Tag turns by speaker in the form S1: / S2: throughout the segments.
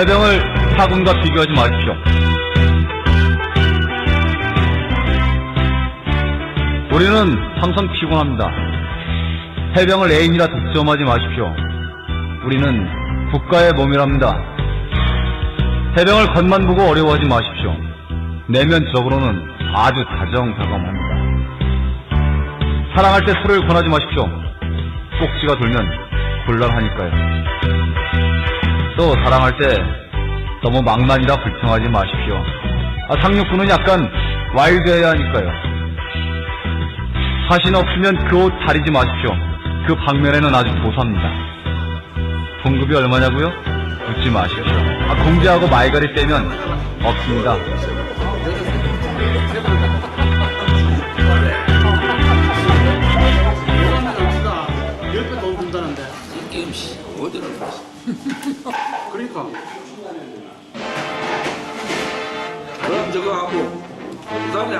S1: 해병을 사군과 비교하지 마십시오. 우리는 항상 피곤합니다. 해병을 애인이라 독점하지 마십시오. 우리는 국가의 몸이랍니다. 해병을 겉만 보고 어려워하지 마십시오. 내면적으로는 아주 다정다감합니다. 사랑할 때 서로를 권하지 마십시오. 꼭지가 돌면 곤란하니까요. 또 사랑할 때 너무 망난이라 불평하지 마십시오. 아, 상륙군은 약간 와일드해야 하니까요. 자신 없으면 그 옷 다리지 마십시오. 그 방면에는 아주 고사입니다. 봉급이 얼마냐고요? 묻지 마십시오. 아, 공제하고 말갈이 떼면 없습니다.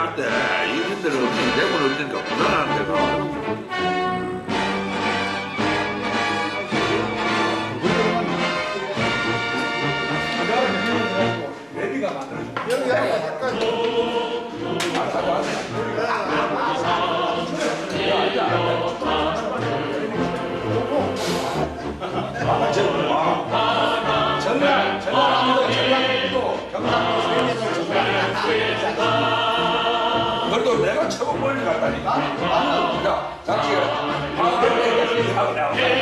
S2: 이런 데는 없으니 대구는 없으니까 부산 하는 데가 멀리 갔다니까 야 자기가 방금 하고 나와
S3: 은근히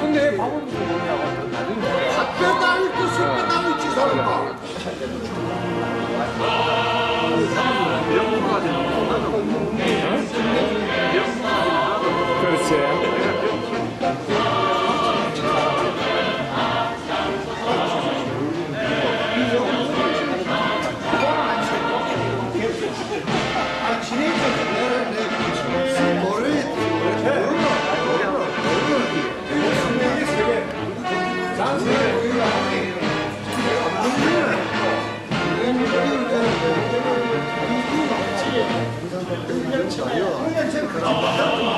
S3: 근데 밥을 먹고
S4: 인간이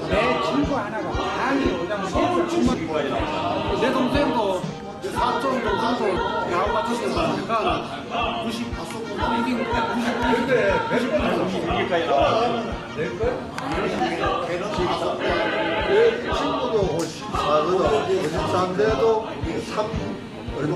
S3: 내 친구 하나가 방이 오자면
S4: 내 동생도 사촌 동생도 야구 같은 데 가니까 90
S5: 근데 몇번
S6: 친구도 54거든. 53대도 3 얼마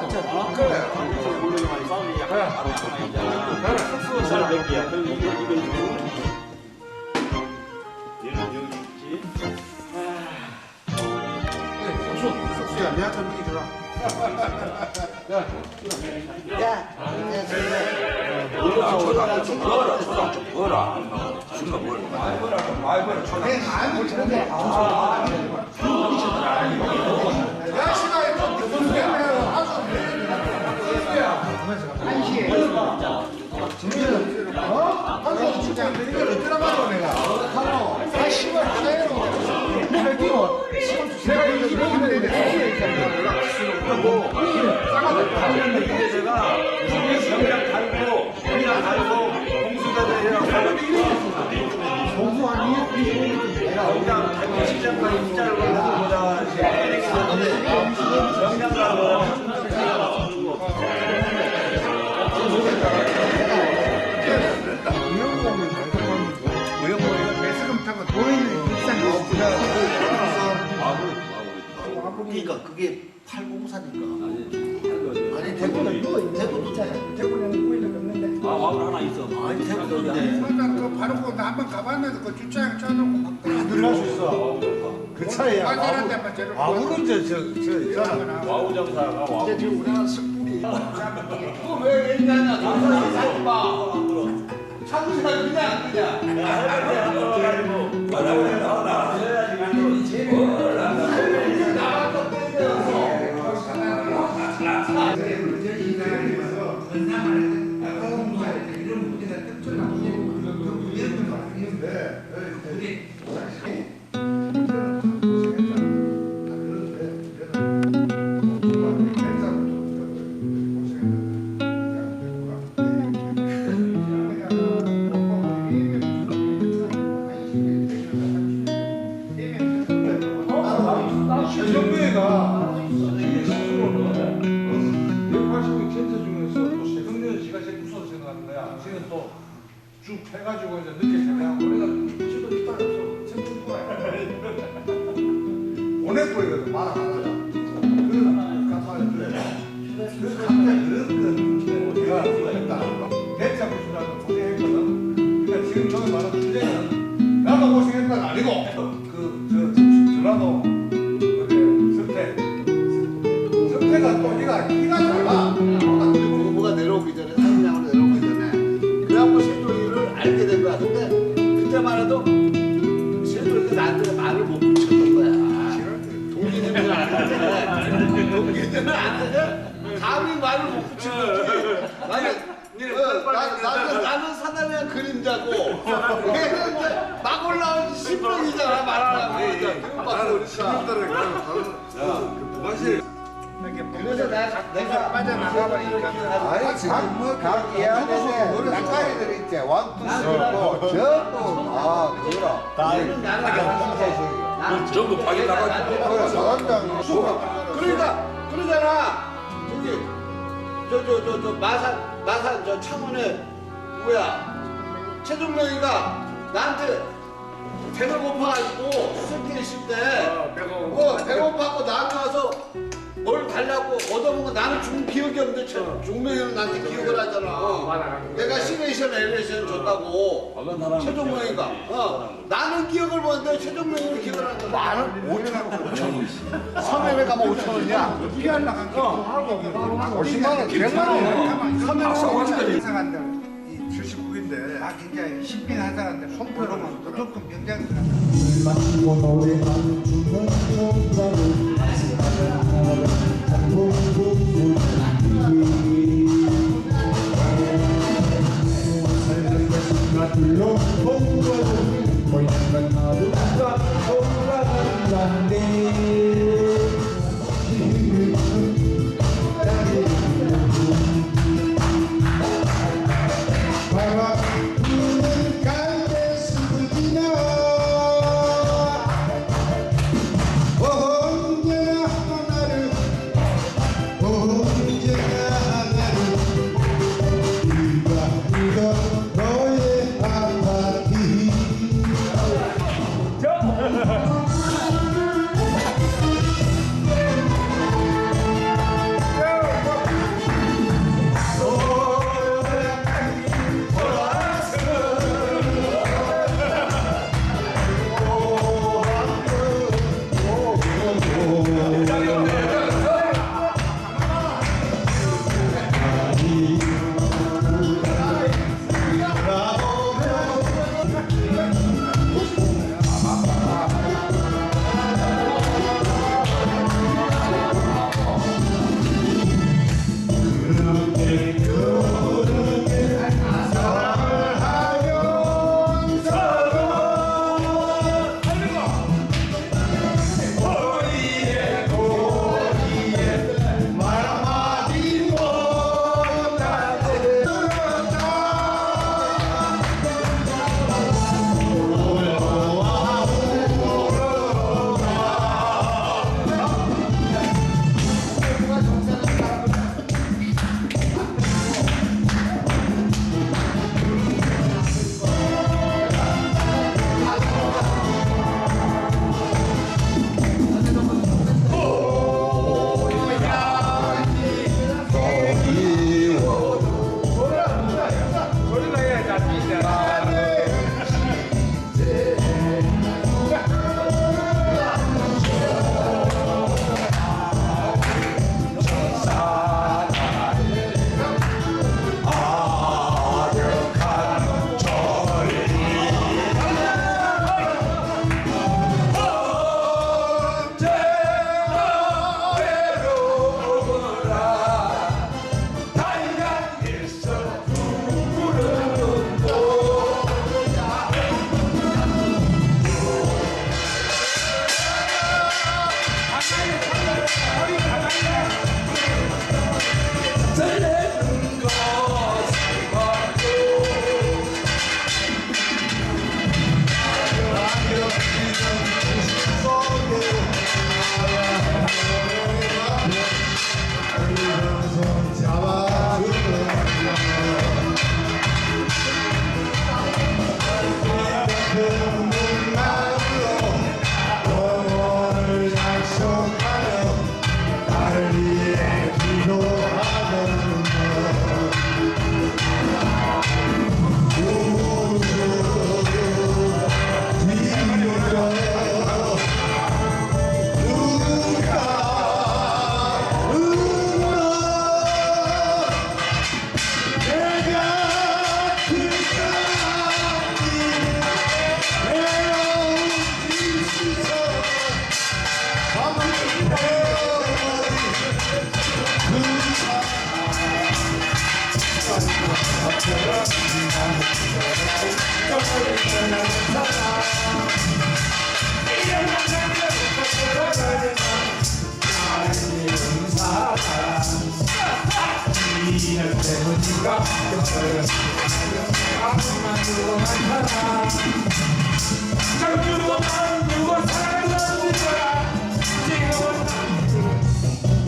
S6: 같잖아. 그래. 석수야, 내한테 문이 들어.
S2: 몰라 초당 좀 먹어라 초당 좀 먹어라 순간 먹어라
S5: 많이 벌어 초당 야 시간에 가서 보자 병장 가고
S6: 무역
S3: 그러니까 그게 팔공사니까. 아니 대구는 또 대구도 대구는 보이는 없는데. 아 마을 하나 있어. 아니 대구인데.
S5: 일단 그 바로 나 한번 가봤는데 그 주차장 쳐놓고 다 들어갈 수 있어.
S6: 그 차이야.
S5: 빠져난 데만 제일
S6: 아무런 저, 저, 저, 있잖아.
S3: 근데 지금 우리나라 습불이
S5: 왜 얘기하냐 당선이 사지 마 창수가. 그냥 안 그냥
S4: 최정배가 고생 지금
S6: 뭐, 각 이야기에 닭가리들 있지. 왕뚜 쓰고, 전부 다 그거라. 다
S3: 얘는 나를 알아. 나는
S2: 전부 파기 나가지고
S6: 그래, 사단장 수가.
S3: 그러니까 그러잖아 저기 저저 저 저 마산 마산 저 창원에 뭐야 최종명이가 나한테 배가 고파가지고 수술길 있을 때 어, 배가 고파갖고 나한테 와서 뭘 달라고 얻어먹은 거 나는 준 기억이 없는데 최- 종명이는 나한테 기억을 하잖아. 내가 시네이션 엘리베이션 줬다고. 최종명이가. 어, 나는 기억을 못하는데 최종명이는 기억을 한다 나는 5천 원 5천 원. 섬에 가면 5천 원이야?
S5: 어떻게 하려고 한 거?
S6: 50만 원, 100만 원.
S5: 선명한 사람들 이 79인데 다 굉장히 신빙한 사람들 손표로만 무조건 들어간다.
S7: 마치고 노래하는 중간 공간을 불러 혼자 보이는 만나도
S8: 딱 혼자 난데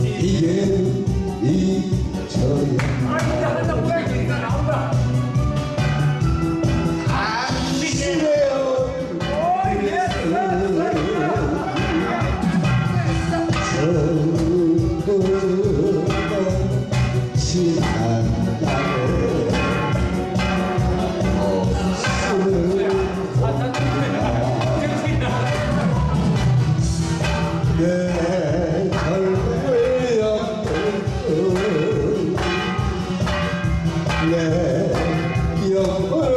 S3: 이게
S8: 이
S3: 저야 내 영혼.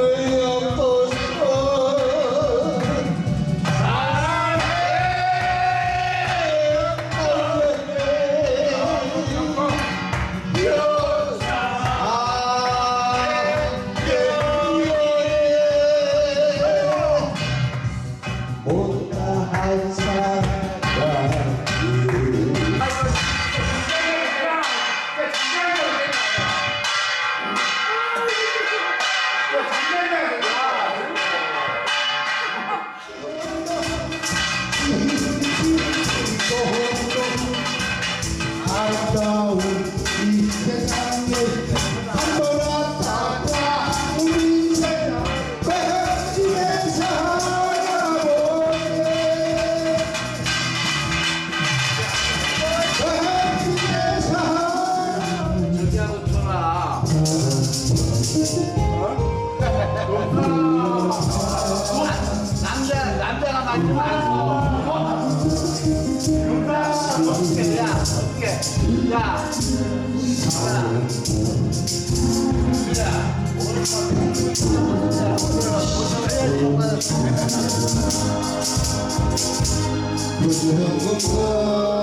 S3: Put your hands up high.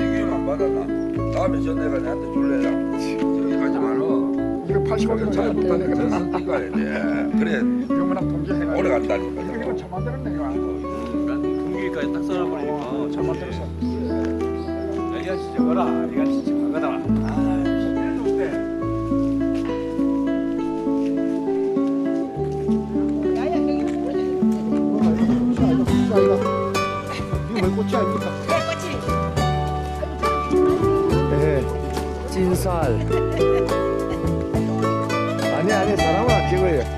S2: 얘기만 받아놔. 다음에 전 내가 내한테 줄래라. 저기 가지 말어.
S5: 이거 85kg
S2: 잘 못하니까. 전선 뛰가야 그래.
S5: 병원랑 통제해
S2: 오래 간다니까.
S5: 이거 잘 만들었네 이거.
S6: 동기까지 딱 써놔버리니까.
S5: 잘 만들었어.
S6: 얘가 진짜 뭐라. 얘가 진짜 과거다. 야,
S9: 이거 꽃이 아닙니까? 살. 아니, 아니,
S2: 사람은 아끼고요.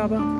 S10: 형 이리 와봐